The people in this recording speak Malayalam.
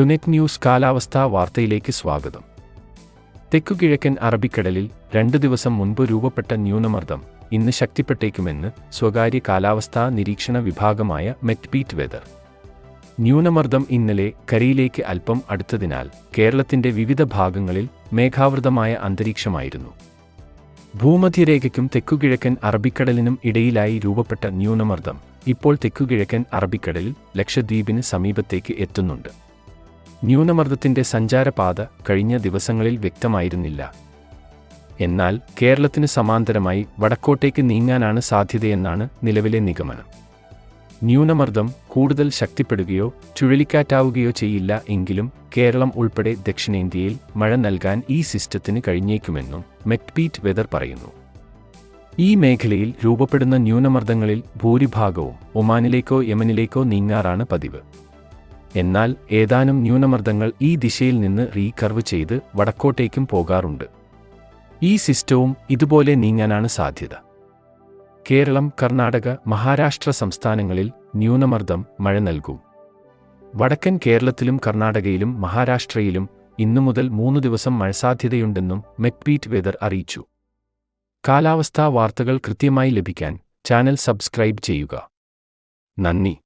ടുനെറ്റ് ന്യൂസ് കാലാവസ്ഥാ വാർത്തയിലേക്ക് സ്വാഗതം. തെക്കുകിഴക്കൻ അറബിക്കടലിൽ രണ്ട് ദിവസം മുൻപ് രൂപപ്പെട്ട ന്യൂനമർദ്ദം ഇന്ന് ശക്തിപ്പെട്ടേക്കുമെന്ന് സ്വകാര്യ കാലാവസ്ഥാ നിരീക്ഷണ വിഭാഗമായ മെറ്റ്പീറ്റ് വെതർ. ന്യൂനമർദ്ദം ഇന്നലെ കരയിലേക്ക് അല്പം അടുത്തതിനാൽ കേരളത്തിന്റെ വിവിധ ഭാഗങ്ങളിൽ മേഘാവൃതമായ അന്തരീക്ഷമായിരുന്നു. ഭൂമധ്യരേഖയ്ക്കും തെക്കുകിഴക്കൻ അറബിക്കടലിനും ഇടയിലായി രൂപപ്പെട്ട ന്യൂനമർദ്ദം ഇപ്പോൾ തെക്കുകിഴക്കൻ അറബിക്കടലിൽ ലക്ഷദ്വീപിന് സമീപത്തേക്ക് എത്തുന്നുണ്ട്. ന്യൂനമർദ്ദത്തിന്റെ സഞ്ചാരപാത കഴിഞ്ഞ ദിവസങ്ങളിൽ വ്യക്തമായിരുന്നില്ല. എന്നാൽ കേരളത്തിന് സമാന്തരമായി വടക്കോട്ടേക്ക് നീങ്ങാനാണ് സാധ്യതയെന്നാണ് നിലവിലെ നിഗമനം. ന്യൂനമർദ്ദം കൂടുതൽ ശക്തിപ്പെടുകയോ ചുഴലിക്കാറ്റാവുകയോ ചെയ്യില്ല എങ്കിലും കേരളം ഉൾപ്പെടെ ദക്ഷിണേന്ത്യയിൽ മഴ നൽകാൻ ഈ സിസ്റ്റത്തിന് കഴിഞ്ഞേക്കുമെന്നും മെക്ബീറ്റ് വെതർ പറയുന്നു. ഈ മേഖലയിൽ രൂപപ്പെടുന്ന ന്യൂനമർദ്ദങ്ങളിൽ ഭൂരിഭാഗവും ഒമാനിലേക്കോ യമനിലേക്കോ നീങ്ങാറാണ് പതിവ്. എന്നാൽ ഏതാനും ന്യൂനമർദ്ദങ്ങൾ ഈ ദിശയിൽ നിന്ന് റീകർവ് ചെയ്ത് വടക്കോട്ടേക്കും പോകാറുണ്ട്. ഈ സിസ്റ്റവും ഇതുപോലെ നീങ്ങാനാണ് സാധ്യത. കേരളം കർണാടക മഹാരാഷ്ട്ര സംസ്ഥാനങ്ങളിൽ ന്യൂനമർദ്ദം മഴ നൽകും. വടക്കൻ കേരളത്തിലും കർണാടകയിലും മഹാരാഷ്ട്രയിലും ഇന്നു മുതൽ മൂന്ന് ദിവസം മഴ സാധ്യതയുണ്ടെന്നും മെക്പീറ്റ് വെതർ അറിയിച്ചു. കാലാവസ്ഥാ വാർത്തകൾ കൃത്യമായി ലഭിക്കാൻ ചാനൽ സബ്സ്ക്രൈബ് ചെയ്യുക. നന്ദി.